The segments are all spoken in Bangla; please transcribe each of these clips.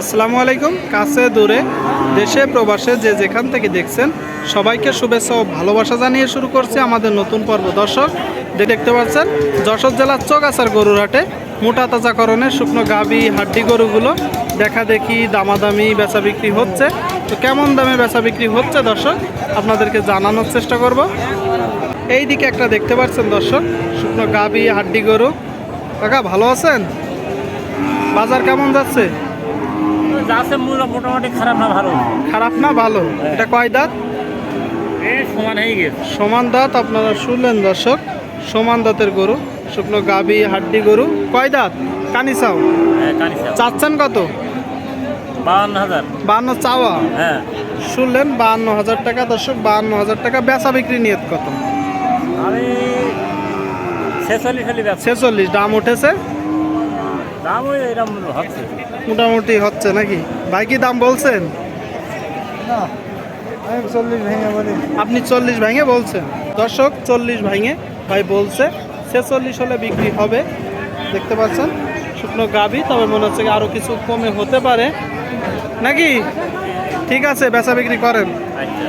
আসসালামু আলাইকুম। কাছে, দূরে, দেশে, প্রবাসে যে যেখান থেকে দেখছেন, সবাইকে শুভেচ্ছা ও ভালোবাসা জানিয়ে শুরু করছে আমাদের নতুন পর্ব। দর্শক, দেখতে পাচ্ছেন, যশোর জেলার চৌগাছার গরুর হাটে মোটা তাজাকরণের শুকনো গাবি, হাড্ডি গরুগুলো দেখা দেখি দামাদামি বেচা বিক্রি হচ্ছে। তো কেমন দামে বেচা বিক্রি হচ্ছে দর্শক, আপনাদেরকে জানানোর চেষ্টা করব। এই দিকে একটা দেখতে পাচ্ছেন দর্শক, শুকনো গাবি, হাড্ডি গরু। কাকা, ভালো আছেন? বাজার কেমন যাচ্ছে? যাচ্ছে মূল্য মোটামুটি খারাপ না ভালো। খারাপ না ভালো? এটা কয় দাঁত? সমান হয়ে গেছে। সমান দাঁত আপনারা শুনলেন দর্শক সমান দাঁতের গরু শুকনো গাবি হাড্ডি গরু। কয় দাঁত? কানিসাও। হ্যাঁ চাচ্ছেন কত? বাউন্ন হাজার। বান্ন চাওয়া? হ্যাঁ। শুনলেন বাহান্ন হাজার টাকা দর্শক বাহান্ন হাজার টাকা বেচা বিক্রি নিয়ত কত? আমি ছেচল্লিশ ছেচল্লিশ দাম উঠেছে? দাম ওই এরকম হচ্ছে। মোটামুটি হচ্ছে নাকি? ভাই কি দাম বলছেন? চল্লিশ ভেঙে বলি। আপনি চল্লিশ ভাঙে বলছেন। দর্শক চল্লিশ ভাঙে ভাই বলছে ছেচল্লিশ হলে বিক্রি হবে। দেখতে পাচ্ছেন শুকনো গাবি তবে মনে হচ্ছে আরও কিছু কমে হতে পারে। নাকি? ঠিক আছে বেচা বিক্রি করেন। আচ্ছা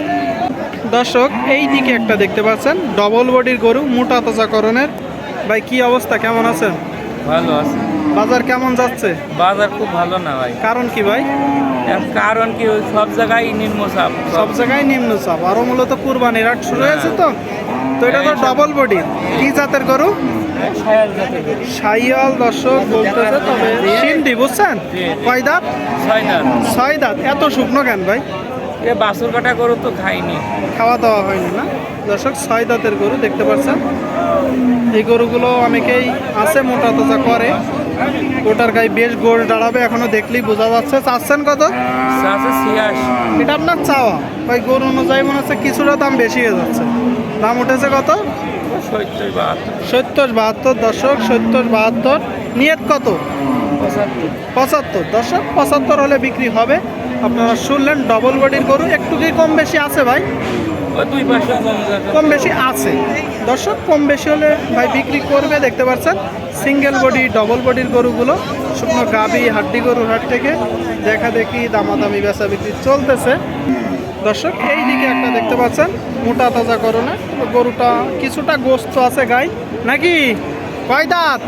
দর্শক এই দিকে একটা দেখতে পাচ্ছেন ডবল বডির গরু মোটা তাজাকরণের ভাই কি অবস্থা? কেমন আছেন? ভালো আছে। বাজার কেমন যাচ্ছে? বাজার খুব ভালো না ভাই। কারণ কি ভাই? কারণ কি সব জায়গায় নিম্নচাপ সব জায়গায় নিম্ন চাপ। আরও মূলত কুরবানির হাট শুরু হয়েছে তো? তো এটা তো ডবল বডি কি জাতের গরু। সাইয়াল দর্শক বলতেছে তবে সিন্ডি বুঝছেন। কয় দাঁত? ছয় দাঁত। ছয় দাঁত। এত শুকনো কেন ভাই? এ বাছুর কাটা গরু তো খাইনি। খাওয়া দাওয়া হয়নি না? দর্শক ছয় দাঁতের গরু দেখতে পাচ্ছেন। এই গরুগুলো অনেকেই আছে মোটা তাজা করে। ওটার গায়ে বেশ গোল দাঁড়াবে এখনও দেখলেই বোঝা যাচ্ছে। চাচ্ছেন কত? এটা আপনার চাওয়া। ভাই গরু অনুযায়ী মনে হচ্ছে কিছুটা দাম বেশি হয়ে যাচ্ছে। দাম উঠেছে কত? সত্তর বাহাত্তর। দর্শক সত্তর বাহাত্তর। নিয়ত কত? পঁচাত্তর। দর্শক পঁচাত্তর হলে বিক্রি হবে। আপনারা শুনলেন ডবল বডির গরু। একটু কি কম বেশি আছে ভাই? দুই কম কম বেশি আছে। দর্শক কম বেশি হলে ভাই বিক্রি করবে দেখতে পাচ্ছেন। সিঙ্গেল বডি ডবল বডির গরুগুলো শুকনো গাবি হাড্ডি গরুর হাট থেকে দেখা দেখি দামাদামি বেচা বিক্রি চলতেছে। দর্শক এই দিকে একটা দেখতে পাচ্ছেন মোটা তাজা করণে গরুটা কিছুটা গোস্ত আছে গাই। নাকি? কয় দাঁত?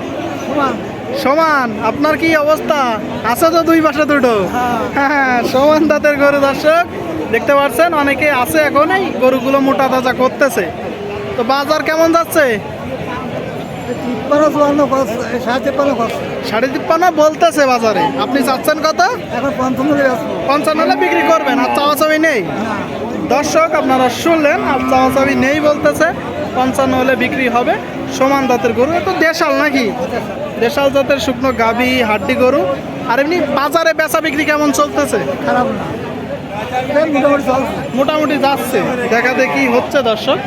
সমান। আপনার কি অবস্থা? আছে তো দুই পাশে দুটো? হ্যাঁ সমান দাঁতের গরু দর্শক। দেখতে পাচ্ছেন অনেকে আছে এখন এই গরুগুলো মোটা তাজা করতেছে। তো বাজার কেমন যাচ্ছে? সাড়ে তিপ্পান্ন বলতেছে বাজারে। আপনি চাচ্ছেন কত? এখন পঞ্চান্ন হলে বিক্রি করবেন আর নেই? দর্শক আপনারা শুনলেন আর চাওয়াচাবি নেই বলতেছে পঞ্চান্ন হলে বিক্রি হবে। সমান জাতের গরু তো দেশাল নাকি? দেশাল। জাতের শুকনো গাভি হাড্ডি গরু। আর এমনি বাজারে বেচা বিক্রি কেমন চলতেছে? খারাপ না। মোটামুটি যাচ্ছে। দেখা দেখি হচ্ছে দর্শক।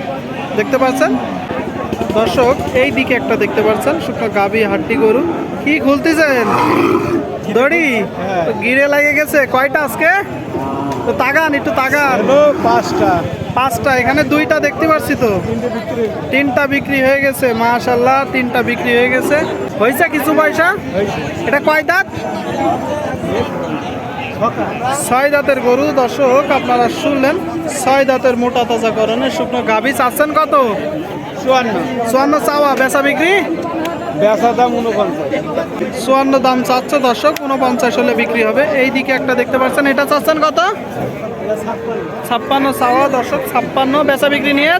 দেখতে পাচ্ছেন? দর্শক এই দিকে একটা দেখতে পাচ্ছেন শুকনো গাভি হাড্ডি গরু। কি খুলতেছেন? দড়ি? তো গিরে লাগে গেছে। কয়টা আজকে? তো তাগান একটু তাগান। পাঁচটা। পাঁচটা এখানে দুইটা দেখতে পাচ্ছি তো। তিনটা বিক্রি। হয়ে গেছে মাশাল্লাহ তিনটা বিক্রি হয়ে গেছে। হয়েছে কিছু পয়সা? এটা কয় দাঁত? ছয় দাঁতের গরু, দর্শক, আপনারা শুনলেন, ছয় দাঁতের মোটা তাজা করেন শুকনো গাভী চাচ্ছেন কত? চুয়ান্ন। চুয়ান্ন চাওয়া, বেচা বিক্রি? বেচা দাম উনপঞ্চাশ। চুয়ান্ন দাম চাচ্ছে দর্শক উনপঞ্চাশ হলে বিক্রি হবে। এই দিকে একটা দেখতে পাচ্ছেন এটা চাচ্ছেন কত? ছাপ্পান্ন চাওয়া দর্শক ছাপ্পান্ন বেচা বিক্রি নিয়ে।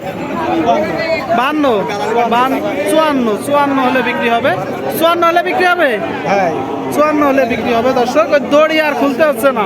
বান্ন বান চুয়ান্ন চুয়ান্ন হলে বিক্রি হবে। চুয়ান্ন হলে বিক্রি হবে? হ্যাঁ। চুয়ান্ন হলে বিক্রি হবে দর্শক দড়ি আর খুলতে হচ্ছে না।